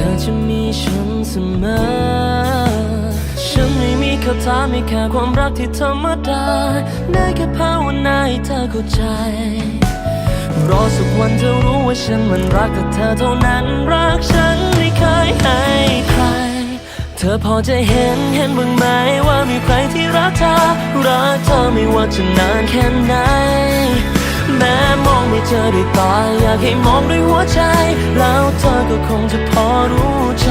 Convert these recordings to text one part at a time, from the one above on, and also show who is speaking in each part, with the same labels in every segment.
Speaker 1: ธอจะมีฉันเสมอ ฉันไม่มีคำถามไม่แค่ความรักที่ธรรมดา ได้แค่ภาวนาให้เธอเข้าใจรอสักวันเธอรู้ว่าฉันมันรักแต่เธอเท่านั้นรักฉันไม่เคยให้ใคร เธอพอจะเห็นเห็นบ้างไหมว่ามีใครที่รักเธอรักเธอไม่ว่าจะนานแค่ไหนแม้มองไม่เจอด้วยตาอยากให้มองด้วยหัวใจ แล้วเธอก็คงจะพอรู้ใจ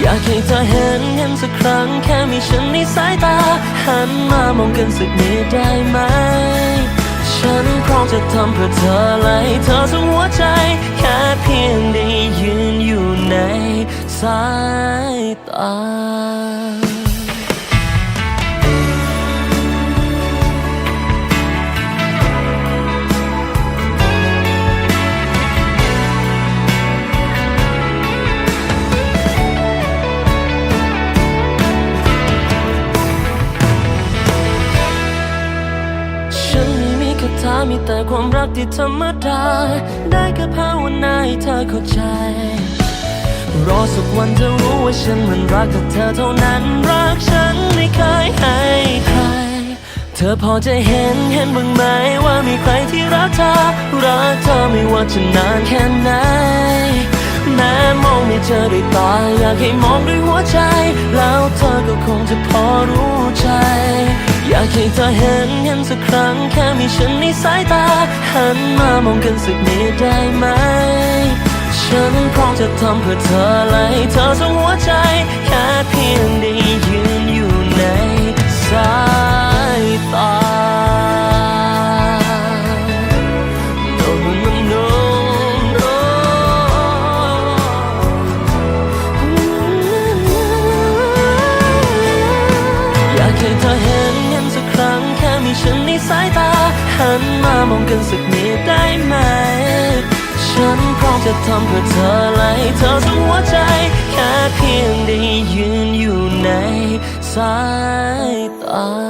Speaker 1: อยากให้เธอเห็นเห็นสักครั้ง แค่มีฉันในสายตา หันมามองกันสักนิดได้ไหม ฉันพร้อมจะทำเพื่อเธอและเธอทั้งหัวใจ แค่เพียงได้ยืนอยู่ในสายตา ถามีแต่ความรักที่ธรรมดา ได้แค่ภาวนาให้เธอเข้าใจ รอสักวันเธอรู้ว่าฉันมันรักแต่เธอเท่านั้นรักฉันไม่เคยให้ใคร เธอพอจะเห็นเห็นบ้างไหมว่ามีใครที่รักเธอ รักเธอไม่ว่าจะนานแค่ไหนแม้มองไม่เจอด้วยตาอยากให้มองด้วยหัวใจ แล้วเธอก็คงจะพอรู้ใจากให้เธอเห็นเห็นสักครั้งแค่มีฉันในสายตา หันมามองกันสักนิดได้ไหม ฉันพร้อมจะทำเพื่อเธอเลยเธอทั้งหัวใจ แค่เพียงได้ยืน หันมามองกันสักนิดได้ไหม ฉันพร้อมจะทำเพื่อเธอไละให้เธอทั้งหัวใจ แค่เพียงได้ยืนอยู่ในสายตา